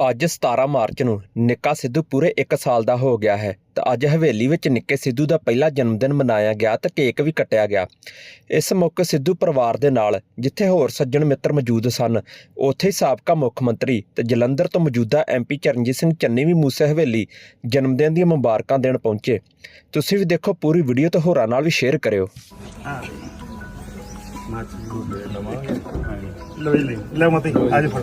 ਅੱਜ 17 ਮਾਰਚ ਨੂੰ ਨਿੱਕਾ ਸਿੱਧੂ ਪੂਰੇ 1 ਸਾਲ ਦਾ ਹੋ ਗਿਆ ਹੈ ਤਾਂ ਅੱਜ ਹਵੇਲੀ ਵਿੱਚ ਨਿੱਕੇ ਸਿੱਧੂ ਦਾ ਪਹਿਲਾ ਜਨਮ ਦਿਨ ਮਨਾਇਆ ਗਿਆ ਤੇ ਕੇਕ ਵੀ ਕੱਟਿਆ ਗਿਆ। ਇਸ ਮੌਕੇ ਸਿੱਧੂ ਪਰਿਵਾਰ ਦੇ ਨਾਲ ਜਿੱਥੇ ਹੋਰ ਸੱਜਣ ਮਿੱਤਰ ਮੌਜੂਦ ਸਨ, ਉੱਥੇ ਹੀ ਸਾਬਕਾ ਮੁੱਖ ਮੰਤਰੀ ਤੇ ਜਲੰਧਰ ਤੋਂ ਮੌਜੂਦਾ ਐਮਪੀ ਚਰਨਜੀਤ ਸਿੰਘ ਚੰਨੀ ਵੀ ਮੂਸੇ ਹਵੇਲੀ ਜਨਮ ਦਿਨ ਦੀਆਂ ਮੁਬਾਰਕਾਂ ਦੇਣ ਪਹੁੰਚੇ। ਤੁਸੀਂ ਵੀ ਦੇਖੋ ਪੂਰੀ ਵੀਡੀਓ ਤੇ ਹੋਰਾਂ ਨਾਲ ਵੀ ਸ਼ੇਅਰ ਕਰਿਓ। ਲੈ ਲੈ ਲੈ ਮਤੇ ਅੱਜ ਫੜ।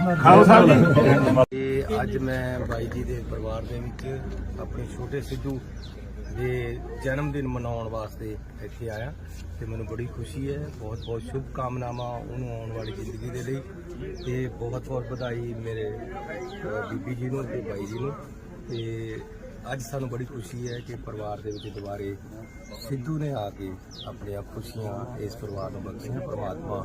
ਖਾਓ ਜੀ। ਅੱਜ ਮੈਂ ਬਾਈ ਜੀ ਦੇ ਪਰਿਵਾਰ ਦੇ ਵਿੱਚ ਆਪਣੇ ਛੋਟੇ ਸਿੱਧੂ ਦੇ ਜਨਮ ਦਿਨ ਮਨਾਉਣ ਵਾਸਤੇ ਇੱਥੇ ਆਇਆ ਤੇ ਮੈਨੂੰ ਬੜੀ ਖੁਸ਼ੀ ਹੈ, ਬਹੁਤ ਬਹੁਤ ਸ਼ੁਭ ਕਾਮਨਾਵਾਂ ਉਹਨੂੰ ਆਉਣ ਵਾਲੀ ਜ਼ਿੰਦਗੀ ਦੇ ਲਈ ਤੇ ਬਹੁਤ ਬਹੁਤ ਵਧਾਈ ਮੇਰੇ ਬੀਬੀ ਜੀ ਨੂੰ ਤੇ ਬਾਈ ਜੀ ਨੂੰ। ਤੇ ਅੱਜ ਸਾਨੂੰ ਬੜੀ ਖੁਸ਼ੀ ਹੈ ਕਿ ਪਰਿਵਾਰ ਦੇ ਵਿੱਚ ਦੁਬਾਰੇ ਸਿੱਧੂ ਨੇ ਆ ਕੇ ਆਪਣੀਆਂ ਖੁਸ਼ੀਆਂ ਇਸ ਪਰਿਵਾਰ ਨੂੰ ਬਖਸ਼ੀਆਂ, ਪਰਮਾਤਮਾ